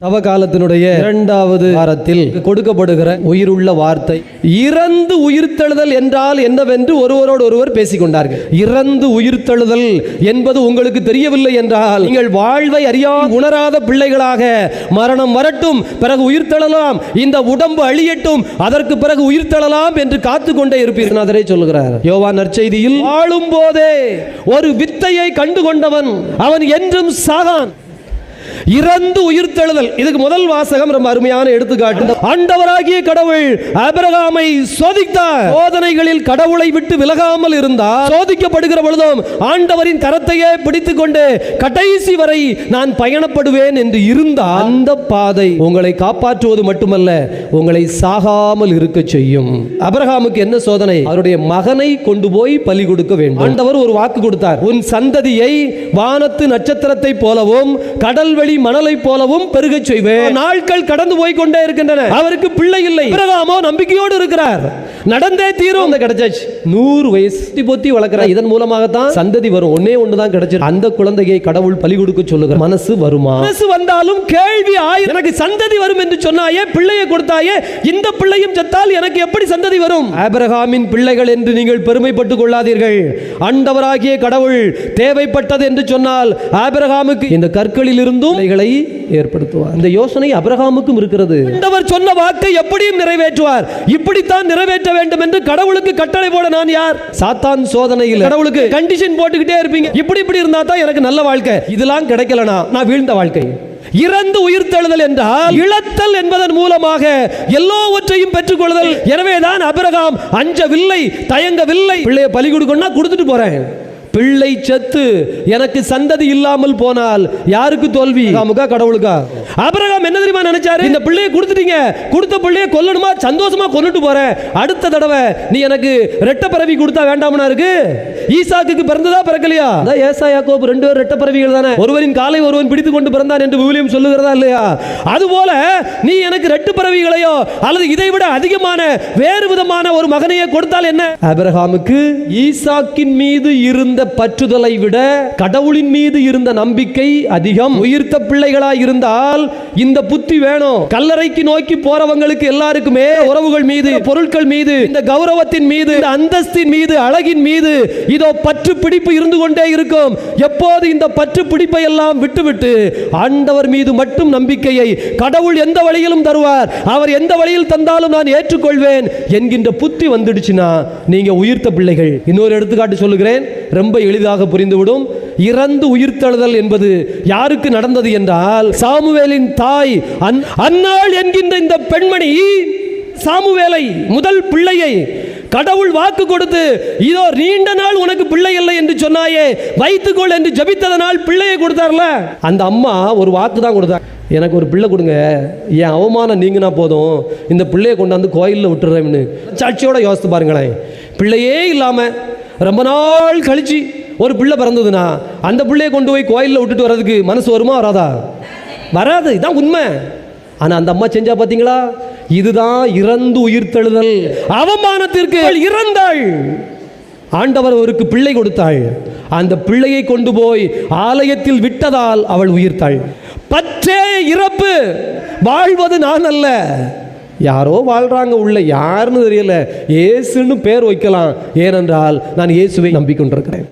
தவ காலத்தினுடைய இரண்டாவது வாரத்தில் கொடுக்கப்படுகிற உயிருள்ள வார்த்தை. இறந்து உயிர்த்தெழுதல் என்றால் என்னவென்று ஒருவரோடு ஒருவர் பேசிக் கொண்டார்கள் இறந்து உயிர்த்தெழுதல் என்பது உங்களுக்கு தெரியவில்லை என்றால் நீங்கள் வாழ்வை அறியா உணராத பிள்ளைகளாக மரணம் வரட்டும் பிறகு உயிர்த்தெழலாம் இந்த உடம்பு அழியட்டும் அதற்கு பிறகு உயிர்த்தெழலாம் என்று காத்து கொண்டே இருப்பீர்கள் சொல்லுகிறார். யோவான் நற்செய்தியில் வாழும் போதே ஒரு வித்தையை கண்டு கொண்டவன் அவன் என்றும் சாகான் இறந்து உயிர்த்தெழுதல் இதுக்கு முதல் வாசகம் ரொம்ப அருமையான எடுத்துக்காட்டு. ஆண்டவராகிய கடவுள் அபிரகாமை சோதித்தார். சோதனைகளில் கடவுளை விட்டு விலகாமல் இருந்தார். சோதிக்கப்படுகிற பொழுதும் ஆண்டவரின் கரத்தையே பிடித்துக் கொண்டு கடைசி வரை நான் பயணப்படுவேன் என்று இருந்தால் அந்த பாதை உங்களை காப்பாற்றுவது மட்டுமல்ல உங்களை சாகாமல் இருக்க செய்யும். அபிரகாமுக்கு என்ன சோதனை? அவருடைய மகனை கொண்டு போய் பலி கொடுக்க வேண்டும். ஆண்டவர் ஒரு வாக்கு கொடுத்தார். உன் சந்ததியை வானத்து நட்சத்திரத்தை போலவும் கடல் கடல்வெளி மணலை போலவும் பெருகச் செய்வேன். நாட்கள் கடந்து போய் கொண்டே இருக்கின்றன. அவருக்கு பிள்ளை இல்லை. அபிரகாமோ நம்பிக்கையோடு இருக்கிறார். நடந்தே தீரும். அந்த கிடைச்சாச்சு. நூறு வயசு பொத்தி வளர்க்கிறார். இதன் மூலமாகத்தான் சந்ததி வரும். ஒன்னே ஒண்ணுதான் கிடைச்சு அந்த குழந்தையை கடவுள் பலி கொடுக்க சொல்லுகிற மனசு வருமா? மனசு வந்தாலும் கேள்வி ஆயிரம். எனக்கு சந்ததி வரும் என்று சொன்னாயே பிள்ளையை கொடுத்தாயே இந்த பிள்ளையும் செத்தால் எனக்கு எப்படி சந்ததி வரும்? ஆபிரகாமின் பிள்ளைகள் என்று நீங்கள் பெருமைப்பட்டுக் கொள்ளாதீர்கள். ஆண்டவராகிய கடவுள் தேவைப்பட்டது என்று சொன்னால் ஆபிரகாமுக்கு இந்த கற்களில் இருந்தும் பிள்ளைகளை ஏற்படுத்துவார். இந்த யோசனை அபிரகாமுக்கும் இருக்கிறது. ஆண்டவர் சொன்ன வாக்கை எப்படியும் நிறைவேற்றுவார். இப்படித்தான் நிறைவேற்ற வேண்டும் என்று கடவுளுக்கு கட்டளை போட நான் யார்? சாத்தான் சோதனையில். கடவுளுக்கு கண்டிஷன் போட்டுக்கிட்டே இருப்பீங்க. இப்படி இப்படி இருந்தா தான் எனக்கு நல்ல வாழ்க்கை. இதெல்லாம் கிடைக்கலனா நான் வீழ்ந்த வாழ்க்கை. இறந்து உயிர்த்தெழுதல் என்றால் இழத்தல் என்பதன் மூலமாக எல்லாவற்றையும் பெற்றுக்கொள்ளுதல். எனவேதான் அபிரகாம் அஞ்சவில்லை தயங்கவில்லை. பிள்ளைய பலி கொடுக்கணும்னா கொடுத்துட்டு போறேன். பிள்ளை செத்து எனக்கு சந்ததி இல்லாமல் போனால் யாருக்கு தோல்வி? அமுகா கடவுளுக்கா? அபிரகாம் என்ன தெரியுமா நினைச்சாரு? இந்த பிள்ளையை கொடுத்துட்டீங்க. கொடுத்த பிள்ளையை கொல்லணுமா? சந்தோஷமா கொல்லிட்டு போறேன். அடுத்த தடவை நீ எனக்கு ரெட்ட பறவை கொடுத்தா வேண்டாம்னா இருக்கு? ஈசாக்குக்கு பிறந்ததா பிறக்கலையா? ஏசா யாக்கோபு ரெண்டு பேரும் ரெட்ட பறவைகள் தானே? ஒருவரின் காலை ஒருவன் பிடித்து கொண்டு பிறந்தான் என்று விவிலியம் சொல்லுகிறதா இல்லையா? அதுபோல நீ எனக்கு ரெட்டு பறவைகளையோ அல்லது இதை விட அதிகமான வேறு விதமான ஒரு மகனையே கொடுத்தால் என்ன? அபிரகாமுக்கு ஈசாக்கின் மீது இருந்த பற்றுதலை விட கடவுளின் மீது இருந்த நம்பிக்கை அதிகம். உயிர்த்த பிள்ளைகளாய் இருந்தால் இந்த புத்தி வேணும். கல்லறைக்கு நோக்கி போறவங்களுக்கு எல்லாருக்குமே உறவுகள் மீது பொருட்கள் மீது இந்த கௌரவத்தின் மீது இந்த அந்தஸ்தின் மீது அழகின் மீது இதோ பற்று பிடிப்பு இருந்து கொண்டே இருக்கும். எப்போது இந்த பற்று பிடிப்பை எல்லாம் விட்டுவிட்டு ஆண்டவர் மீது மட்டும் நம்பிக்கையை கடவுள் எந்த வழியிலும் தருவார். அவர் எந்த வழியில் தந்தாலும் நான் ஏற்றுக்கொள்வேன் என்கின்ற புத்தி வந்துடுச்சுன்னா நீங்க உயிர்த்த பிள்ளைகள். இன்னொரு எடுத்துக்காட்டு சொல்லுகிறேன். ரொம்ப எளிதாக புரிந்துவிடும். இறந்து உயிர்த்தெழுதல் என்பது யாருக்கு நடந்தது என்றால் சாமுவேலின் தாய் அன்- அன்னாள் என்கின்ற இந்த பெண்மணி சாமுவேலை முதல் பிள்ளையை கடவுள் வாக்கு கொடுத்து இதோ நீண்ட நாள் உனக்கு பிள்ளை இல்லை என்று சொன்னாயே வைத்துக்கொள் என்று ஜபித்ததனால் பிள்ளையை கொடுத்தார்ல? அந்த அம்மா ஒரு வாக்கு தான் கொடுத்தார் எனக்கு ஒரு பிள்ளை கொடுங்க என் அவமானம் நீங்கினா போதும் இந்த பிள்ளையை கொண்டாந்து கோயிலில் விட்டுறேன்னு. சாட்சியோட யோசித்து பாருங்களேன். பிள்ளையே இல்லாமல் ரொம்ப நாள் கழிச்சு ஒரு பிள்ளை பிறந்ததுன்னா அந்த பிள்ளையை கொண்டு போய் கோயிலில் விட்டுட்டு வர்றதுக்கு மனசு வருமா வராதா? வராது இதான் உண்மை. ஆனால் அந்த அம்மா செஞ்சா பார்த்தீங்களா இதுதான் இறந்து உயிர்த்தெழுதல் அவமானத்திற்கு இறந்தாள். ஆண்டவர் அவருக்கு பிள்ளை கொடுத்தாள். அந்த பிள்ளையை கொண்டு போய் ஆலயத்தில் விட்டதால் அவள் உயிர்த்தாள். பற்றே இறப்பு. வாழ்வது நான் அல்ல. யாரோ வாழ்றாங்க உள்ள யாருன்னு தெரியல. இயேசுன்னு பேர் வைக்கலாம். ஏனென்றால் நான் இயேசுவை நம்பிக்கொண்டிருக்கிறேன்.